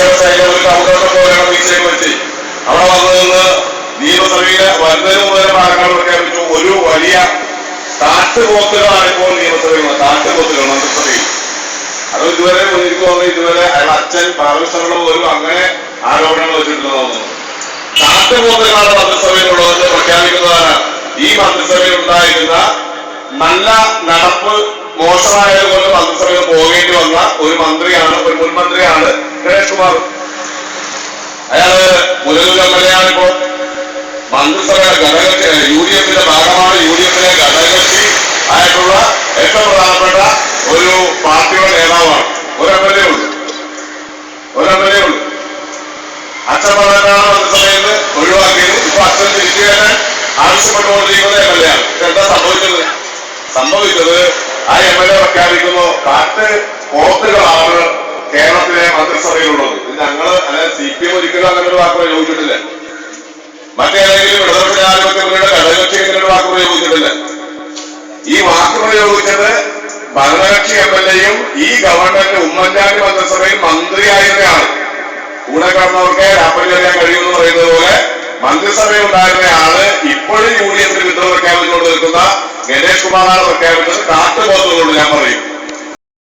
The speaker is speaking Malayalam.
ടീച്ചേഴ്സ് ഒരു കൗണ്ടറിന്റെ പോലെയാണ് ടീച്ചറെ വെച്ച് അവിടെ വന്നു നിന്ന് ഒരു വലിയ കാട്ടുപോത്തുകളാണ് ഇപ്പോൾ നിയമസഭയിൽ വന്നത്. കാട്ടുപോത്തുകൾ മന്ത്രിസഭയിൽ അത് ഇതുവരെ എനിക്ക് തോന്നുന്നു ഇതുവരെ അയാൾ അച്ഛൻ ഒരു അങ്ങനെ ആരോപണങ്ങൾ വെച്ചിട്ടുണ്ടെന്ന് തോന്നുന്നു കാട്ടുപോത്തുകളാണ് മന്ത്രിസഭയിലുള്ളതെന്ന് പ്രഖ്യാപിക്കുന്നതാണ് ഈ മന്ത്രിസഭയിൽ ഉണ്ടായിരുന്ന നല്ല നടപ്പ് മോശമായതുകൊണ്ട് മന്ത്രിസഭയിൽ പോകേണ്ടി വന്ന ഒരു മന്ത്രിയാണ് ഒരു മുൻ മന്ത്രിയാണ് കുമാർ അയാൾ എ ആണ് മന്ത്രിസഭയുടെ ഘടകകക്ഷി യു ഡി എഫിന്റെ ഭാഗമാണ് യു ഡി എഫിലെ ഘടകത്തിൽ ആയിട്ടുള്ള ഏറ്റവും പ്രധാനപ്പെട്ട ഒരു പാർട്ടിയുടെ നേതാവാണ്. ഒരു ഉള്ളൂ. എൽ എ അച്ഛൻ പറഞ്ഞാണ് മന്ത്രിസഭയിൽ നിന്ന് ഒഴിവാക്കിയത്. ഇപ്പൊ അച്ഛൻ തിരിച്ചു കയറാൻ ആവശ്യപ്പെട്ടുകൊണ്ടിരിക്കുന്ന എം എൽ എ ആണ് എന്താ സംഭവിച്ചത്? സംഭവിച്ചത് ആ എം എൽ എ പ്രഖ്യാപിക്കുന്നു കാട്ട് പോത്തുകളാണ് കേരളത്തിലെ മന്ത്രിസഭയിലുള്ളത് ഞങ്ങൾ അതായത് സി പി എം ഒരിക്കലും അങ്ങനെ ഒരു വാക്ക് പ്രയോഗിച്ചിട്ടില്ല. മറ്റേതെങ്കിലും ഇടതുപക്ഷ ആരോഗ്യങ്ങളുടെ ഘടകകക്ഷി അങ്ങനെ ഒരു വാക്ക് പ്രയോഗിച്ചിട്ടില്ല. ഈ വാക്ക് പ്രയോഗിച്ചത് ഭരണകക്ഷി എം എൽ എയും ഈ ഗവൺമെന്റ് ഉമ്മൻചാണ്ടി മന്ത്രിസഭയിൽ മന്ത്രിയായിരുന്നയാണ്. കൂടെ കാണുന്നവർക്ക് രാപ്പള്ളി അറിയാൻ കഴിയുമെന്ന് പറയുന്നത് പോലെ മന്ത്രിസഭ ഉണ്ടായിരുന്നയാൾ ഇപ്പോഴും യു ഡി എഫിന് വിദ്രോഹം പ്രഖ്യാപിച്ചുകൊണ്ട് നിൽക്കുന്ന ഗണേഷ് കുമാറാണ് പ്രഖ്യാപിച്ചത്. കാട്ടുപോത്തുകൊണ്ട് ഞാൻ പറയും.